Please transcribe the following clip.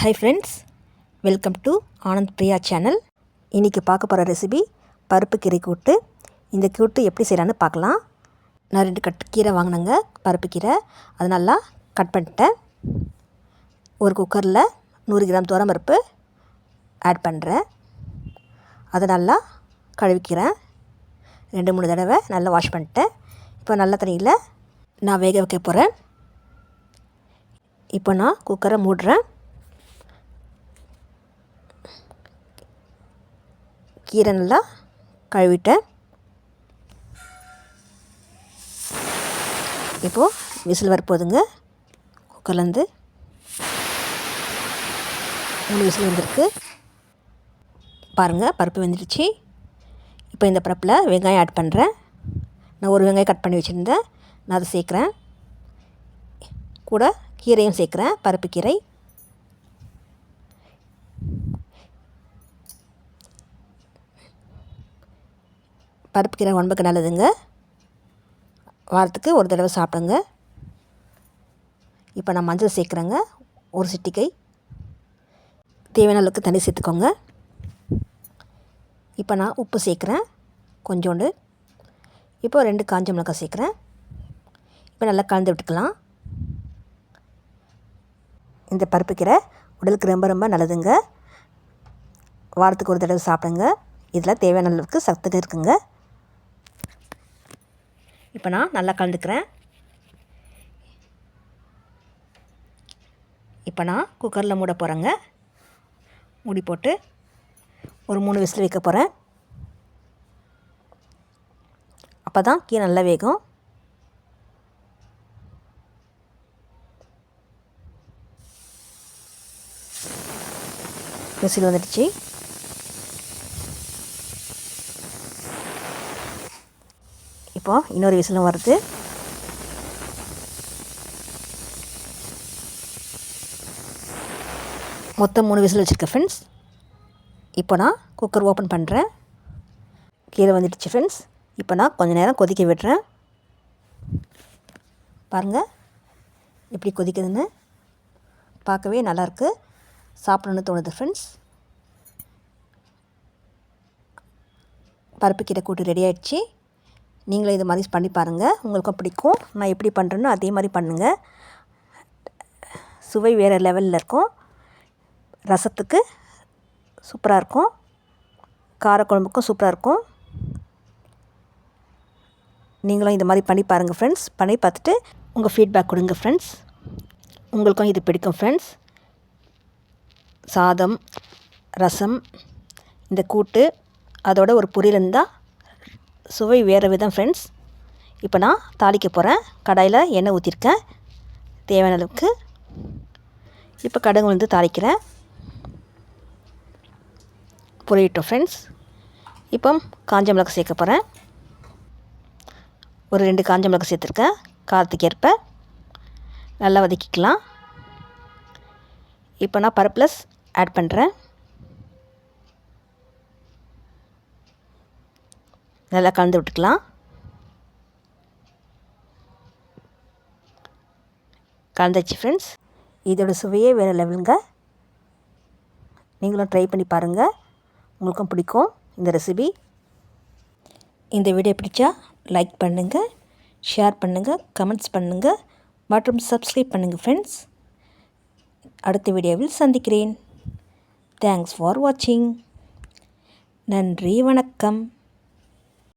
Hi friends welcome to Anand Priya channel இன்றைக்கி பார்க்க போகிற ரெசிபி பருப்பு கீரை கூட்டு. இந்த கூட்டு எப்படி செய்கிறான்னு பார்க்கலாம். நான் ரெண்டு கட் கீரை வாங்கினேங்க பருப்பு கீரை. அது நல்லா கட் பண்ணிட்டேன். ஒரு குக்கரில் நூறு கிராம் துவரம் பருப்பு ஆட் பண்ணுறேன் அதை நல்லா கழுவிக்கிறேன். ரெண்டு மூணு தடவை நல்லா வாஷ் பண்ணிட்டேன். இப்போ நல்ல தண்ணியில் நான் வேக வைக்க போகிறேன் இப்போ நான் குக்கரை மூடுறேன். கீரை நல்லா கழுவிட்டேன். இப்போது விசில் வரப்போகுதுங்க. குக்கர்லேருந்து மூணு விசில் வந்திருக்கு. பாருங்கள் பருப்பு வெந்துடுச்சு. இப்போ இந்த பருப்பில் வெங்காயம் ஆட் பண்ணுறேன். நான் ஒரு வெங்காயம் கட் பண்ணி வச்சுருந்தேன். நான் அதை சேர்க்குறேன். கூட கீரையும் சேர்க்குறேன். பருப்பு கீரை. பருப்பு கீரை உடம்புக்கு நல்லதுங்க. வாரத்துக்கு ஒரு தடவை சாப்பிடுங்க. இப்போ நான் மஞ்சள் சேர்க்குறேங்க. ஒரு சிட்டிக்கை தேவையான அளவுக்கு தண்ணி சேர்த்துக்கோங்க. இப்போ நான் உப்பு சேர்க்குறேன். கொஞ்சோண்டு. இப்போ ரெண்டு காஞ்ச மிளகாய் சேர்க்குறேன். இப்போ நல்லா கலந்து விட்டுக்கலாம். இந்த பருப்பு கீரை உடலுக்கு ரொம்ப ரொம்ப நல்லதுங்க. வாரத்துக்கு ஒரு தடவை சாப்பிடுங்க. இதில் தேவையான அளவுக்கு சத்துக்கு இருக்குங்க. இப்போ நான் நல்லா கலந்துக்கிறேன். இப்போ நான் குக்கரில் மூட போகிறேங்க மூடி போட்டு ஒரு மூணு விசில் வைக்க போகிறேன் அப்போ தான் கீரை நல்லா வேகும். விசில் வந்துடுச்சு. இப்போது இன்னொரு விசிலும் வருது. மொத்தம் மூணு விசில் வச்சுருக்கேன் ஃப்ரெண்ட்ஸ் இப்போ நான் குக்கர் ஓப்பன் பண்ணுறேன் கீழே வந்துடுச்சு ஃப்ரெண்ட்ஸ் இப்போ நான் கொஞ்சம் நேரம் கொதிக்க விடுறேன். பாருங்கள் எப்படி கொதிக்குதுன்னு. பார்க்கவே நல்லாயிருக்கு சாப்பிடணும்னு தோணுது ஃப்ரெண்ட்ஸ் பருப்பு கீரை கூட்டு ரெடி ஆகிடுச்சு நீங்களும் இது மாதிரி பண்ணி பாருங்கள் உங்களுக்கும் பிடிக்கும். நான் எப்படி பண்ணுறேனோ அதே மாதிரி பண்ணுங்கள் சுவை வேறு லெவலில் இருக்கும். ரசத்துக்கு சூப்பராக இருக்கும். காரக்குழம்புக்கும் சூப்பராக இருக்கும். நீங்களும் இது மாதிரி பண்ணி பாருங்கள் ஃப்ரெண்ட்ஸ் பண்ணி பார்த்துட்டு உங்கள் ஃபீட்பேக் கொடுங்க ஃப்ரெண்ட்ஸ் உங்களுக்கும் இது பிடிக்கும் ஃப்ரெண்ட்ஸ் சாதம் ரசம் இந்த கூட்டு அதோட ஒரு பொரியல் இருந்தால் சுவை வேறு விதம் ஃப்ரெண்ட்ஸ் இப்போ நான் தாளிக்க போகிறேன் கடாயில் எண்ணெய் ஊற்றிருக்கேன் தேவையான அளவுக்கு இப்போ கடுகு வந்து தாளிக்கிறேன். பொரியட்டும் ஃப்ரெண்ட்ஸ் இப்போ காஞ்ச மிளகு சேர்க்க போகிறேன் ஒரு ரெண்டு காஞ்ச மிளகு சேர்த்துருக்கேன். காரத்துக்கு ஏற்ப நல்லா வதக்கிக்கலாம். இப்போ நான் பருப்ளஸ் ஆட் பண்ணுறேன் நல்லா கலந்து விட்டுக்கலாம். கலந்துச்சு ஃப்ரெண்ட்ஸ் இதோட சுவையே வேறு லெவலுங்க. நீங்களும் ட்ரை பண்ணி பாருங்கள் உங்களுக்கும் பிடிக்கும் இந்த ரெசிபி இந்த வீடியோ பிடிச்சா லைக் பண்ணுங்கள் ஷேர் பண்ணுங்கள் கமெண்ட்ஸ் பண்ணுங்கள் மற்றும் சப்ஸ்கிரைப் பண்ணுங்கள் ஃப்ரெண்ட்ஸ் அடுத்த வீடியோவில் சந்திக்கிறேன். தேங்க்ஸ் ஃபார் வாட்சிங் நன்றி வணக்கம்.